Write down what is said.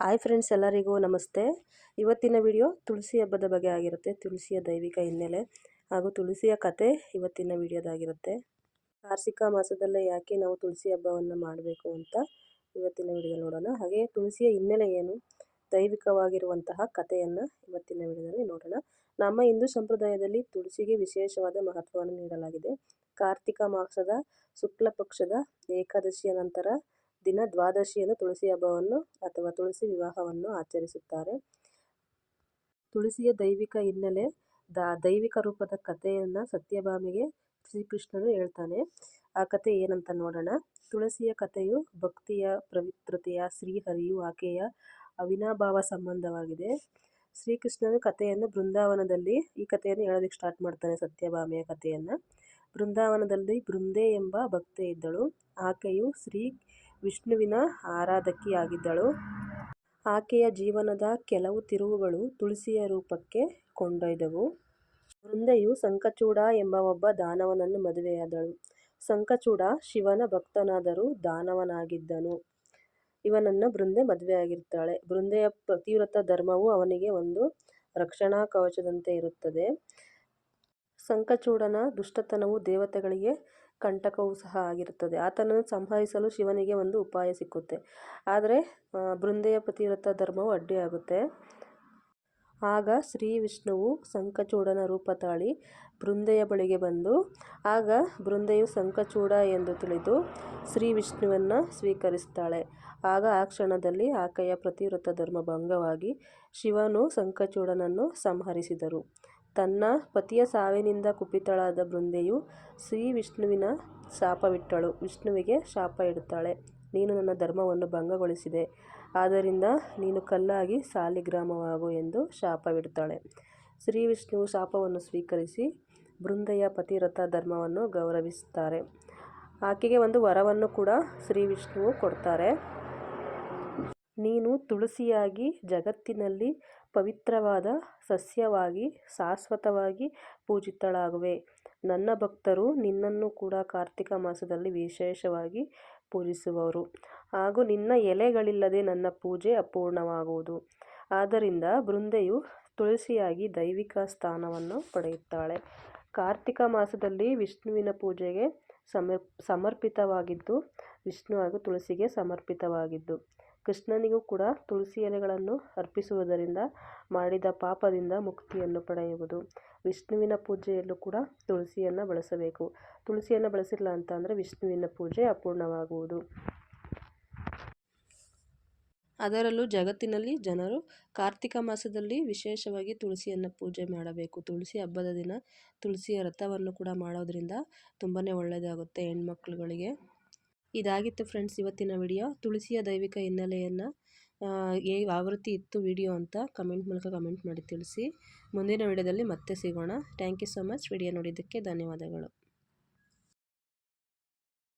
Hi friends ಎಲ್ಲರಿಗೂ ನಮಸ್ತೆ. ಇವತ್ತಿನ ವಿಡಿಯೋ ತುಳಸಿ ಹಬ್ಬದ ಬಗ್ಗೆ ಆಗಿರುತ್ತೆ. ತುಳಸಿಯ ದೈವಿಕ ಹಿನ್ನೆಲೆ ಹಾಗೂ ತುಳಸಿಯ ಕತೆ ಇವತ್ತಿನ ವಿಡಿಯೋದಾಗಿರುತ್ತೆ. ಕಾರ್ಸಿಕ ಮಾಸದಲ್ಲೇ ಯಾಕೆ ನಾವು ತುಳಸಿ ಹಬ್ಬವನ್ನು ಮಾಡಬೇಕು ಅಂತ ಇವತ್ತಿನ ವಿಡಿಯೋ ನೋಡೋಣ. ಹಾಗೆ ತುಳಸಿಯ ಹಿನ್ನೆಲೆ ಏನು, ದೈವಿಕವಾಗಿರುವಂತಹ ಕಥೆಯನ್ನು ಇವತ್ತಿನ ವಿಡಿಯೋದಲ್ಲಿ ನೋಡೋಣ. ನಮ್ಮ ಹಿಂದೂ ಸಂಪ್ರದಾಯದಲ್ಲಿ ತುಳಸಿಗೆ ವಿಶೇಷವಾದ ಮಹತ್ವವನ್ನು ನೀಡಲಾಗಿದೆ. ಕಾರ್ತಿಕ ಮಾಸದ ಶುಕ್ಲ ಪಕ್ಷದ ಏಕಾದಶಿಯ ನಂತರ ದಿನ ದ್ವಾದಶಿಯನ್ನು ತುಳಸಿ ಹಬ್ಬವನ್ನು ಅಥವಾ ತುಳಸಿ ವಿವಾಹವನ್ನು ಆಚರಿಸುತ್ತಾರೆ. ತುಳಸಿಯ ದೈವಿಕ ಹಿನ್ನೆಲೆ ದ, ದೈವಿಕ ರೂಪದ ಕಥೆಯನ್ನು ಸತ್ಯಭಾಮಿಗೆ ಶ್ರೀಕೃಷ್ಣನು ಹೇಳ್ತಾನೆ. ಆ ಕಥೆ ಏನಂತ ನೋಡೋಣ. ತುಳಸಿಯ ಕಥೆಯು ಭಕ್ತಿಯ, ಪವಿತ್ರತೆಯ, ಶ್ರೀಹರಿಯು ಆಕೆಯ ಅವಿನಾಭಾವ ಸಂಬಂಧವಾಗಿದೆ. ಶ್ರೀಕೃಷ್ಣನು ಕಥೆಯನ್ನು ಬೃಂದಾವನದಲ್ಲಿ, ಈ ಕಥೆಯನ್ನು ಹೇಳೋದಕ್ಕೆ ಸ್ಟಾರ್ಟ್ ಮಾಡ್ತಾನೆ ಸತ್ಯಭಾಮೆಯ ಕಥೆಯನ್ನು. ಬೃಂದಾವನದಲ್ಲಿ ಬೃಂದೆ ಎಂಬ ಭಕ್ತೆ ಇದ್ದಳು. ಆಕೆಯು ಶ್ರೀ ವಿಷ್ಣುವಿನ ಆರಾಧಕಿಯಾಗಿದ್ದಳು. ಆಕೆಯ ಜೀವನದ ಕೆಲವು ತಿರುವುಗಳು ತುಳಸಿಯ ರೂಪಕ್ಕೆ ಕೊಂಡೊಯ್ದವು. ವೃಂದೆಯು ಸಂಕಚೂಡ ಎಂಬ ಒಬ್ಬ ದಾನವನನ್ನು ಮದುವೆಯಾದಳು. ಸಂಕಚೂಡ ಶಿವನ ಭಕ್ತನಾದರೂ ದಾನವನಾಗಿದ್ದನು. ಇವನನ್ನು ಬೃಂದೆ ಮದುವೆಯಾಗಿರ್ತಾಳೆ ಬೃಂದೆಯ ಪತಿವ್ರತ ಧರ್ಮವು ಅವನಿಗೆ ಒಂದು ರಕ್ಷಣಾ ಕವಚದಂತೆ ಇರುತ್ತದೆ. ಸಂಕಚೂಡನ ದುಷ್ಟತನವು ದೇವತೆಗಳಿಗೆ ಕಂಟಕವೂ ಸಹ ಆಗಿರುತ್ತದೆ. ಆತನನ್ನು ಸಂಹರಿಸಲು ಶಿವನಿಗೆ ಒಂದು ಉಪಾಯ ಸಿಕ್ಕುತ್ತೆ. ಆದರೆ ಬೃಂದೆಯ ಪತಿವ್ರತ ಧರ್ಮವು ಅಡ್ಡಿಯಾಗುತ್ತೆ. ಆಗ ಶ್ರೀ ವಿಷ್ಣುವು ಸಂಕಚೂಡನ ರೂಪ ತಾಳಿ ಬೃಂದೆಯ ಬಳಿಗೆ ಬಂದು, ಆಗ ಬೃಂದೆಯು ಸಂಕಚೂಡ ಎಂದು ತಿಳಿದು ಶ್ರೀ ವಿಷ್ಣುವನ್ನು ಸ್ವೀಕರಿಸ್ತಾಳೆ. ಆಗ ಆ ಕ್ಷಣದಲ್ಲಿ ಆಕೆಯ ಪ್ರತಿವ್ರತ ಧರ್ಮ ಭಂಗವಾಗಿ ಶಿವನು ಸಂಕಚೂಡನನ್ನು ಸಂಹರಿಸಿದರು. ತನ್ನ ಪತಿಯ ಸಾವಿನಿಂದ ಕುಪಿತಳಾದ ಬೃಂದೆಯು ಶ್ರೀ ವಿಷ್ಣುವಿನ ಶಾಪವಿಟ್ಟಳು. ವಿಷ್ಣುವಿಗೆ ಶಾಪ ಇಡುತ್ತಾಳೆ. ನೀನು ನನ್ನ ಧರ್ಮವನ್ನು ಭಂಗಗೊಳಿಸಿದೆ. ಆದ್ದರಿಂದ ನೀನು ಕಲ್ಲಾಗಿ ಸಾಲಿಗ್ರಾಮವಾಗು ಎಂದು ಶಾಪವಿಡುತ್ತಾಳೆ. ಶ್ರೀ ವಿಷ್ಣುವು ಶಾಪವನ್ನು ಸ್ವೀಕರಿಸಿ ಬೃಂದೆಯ ಪತಿರಥ ಧರ್ಮವನ್ನು ಗೌರವಿಸುತ್ತಾರೆ. ಆಕೆಗೆ ಒಂದು ವರವನ್ನು ಕೂಡ ಶ್ರೀ ವಿಷ್ಣುವು ಕೊಡ್ತಾರೆ. ನೀನು ತುಳಸಿಯಾಗಿ ಜಗತ್ತಿನಲ್ಲಿ ಪವಿತ್ರವಾದ ಸಸ್ಯವಾಗಿ ಶಾಶ್ವತವಾಗಿ ಪೂಜಿತಳಾಗುವೆ. ನನ್ನ ಭಕ್ತರು ನಿನ್ನನ್ನು ಕೂಡ ಕಾರ್ತಿಕ ಮಾಸದಲ್ಲಿ ವಿಶೇಷವಾಗಿ ಪೂಜಿಸುವವರು ಹಾಗೂ ನಿನ್ನ ಎಲೆಗಳಿಲ್ಲದೆ ನನ್ನ ಪೂಜೆ ಅಪೂರ್ಣವಾಗುವುದು. ಆದ್ದರಿಂದ ಬೃಂದೆಯು ತುಳಸಿಯಾಗಿ ದೈವಿಕ ಸ್ಥಾನವನ್ನು ಪಡೆಯುತ್ತಾಳೆ. ಕಾರ್ತಿಕ ಮಾಸದಲ್ಲಿ ವಿಷ್ಣುವಿನ ಪೂಜೆಗೆ ಸಮರ್ ಸಮರ್ಪಿತವಾಗಿದ್ದು, ವಿಷ್ಣು ಹಾಗೂ ತುಳಸಿಗೆ ಸಮರ್ಪಿತವಾಗಿದ್ದು ಕೃಷ್ಣನಿಗೂ ಕೂಡ ತುಳಸಿ ಎಲೆಗಳನ್ನು ಅರ್ಪಿಸುವುದರಿಂದ ಮಾಡಿದ ಪಾಪದಿಂದ ಮುಕ್ತಿಯನ್ನು ಪಡೆಯುವುದು. ವಿಷ್ಣುವಿನ ಪೂಜೆಯಲ್ಲೂ ಕೂಡ ತುಳಸಿಯನ್ನು ಬಳಸಬೇಕು. ತುಳಸಿಯನ್ನು ಬಳಸಿಲ್ಲ ಅಂತ ಅಂದರೆ ವಿಷ್ಣುವಿನ ಪೂಜೆ ಅಪೂರ್ಣವಾಗುವುದು. ಅದರಲ್ಲೂ ಜಗತ್ತಿನಲ್ಲಿ ಜನರು ಕಾರ್ತಿಕ ಮಾಸದಲ್ಲಿ ವಿಶೇಷವಾಗಿ ತುಳಸಿಯನ್ನು ಪೂಜೆ ಮಾಡಬೇಕು. ತುಳಸಿ ಹಬ್ಬದ ದಿನ ತುಳಸಿಯ ವ್ರತವನ್ನು ಕೂಡ ಮಾಡೋದರಿಂದ ತುಂಬಾ ಒಳ್ಳೆಯದಾಗುತ್ತೆ ಹೆಣ್ಮಕ್ಳುಗಳಿಗೆ. ಇದಾಗಿತ್ತು ಫ್ರೆಂಡ್ಸ್ ಇವತ್ತಿನ ವಿಡಿಯೋ. ತುಳಸಿಯ ದೈವಿಕ ಹಿನ್ನೆಲೆಯನ್ನು ಏ ಆವೃತ್ತಿ ಇತ್ತು ವಿಡಿಯೋ ಅಂತ ಕಮೆಂಟ್ ಮೂಲಕ ಕಮೆಂಟ್ ಮಾಡಿ ತಿಳಿಸಿ. ಮುಂದಿನ ವಿಡಿಯೋದಲ್ಲಿ ಮತ್ತೆ ಸಿಗೋಣ. Thank you so much. Video ನೋಡಿದ್ದಕ್ಕೆ ಧನ್ಯವಾದಗಳು.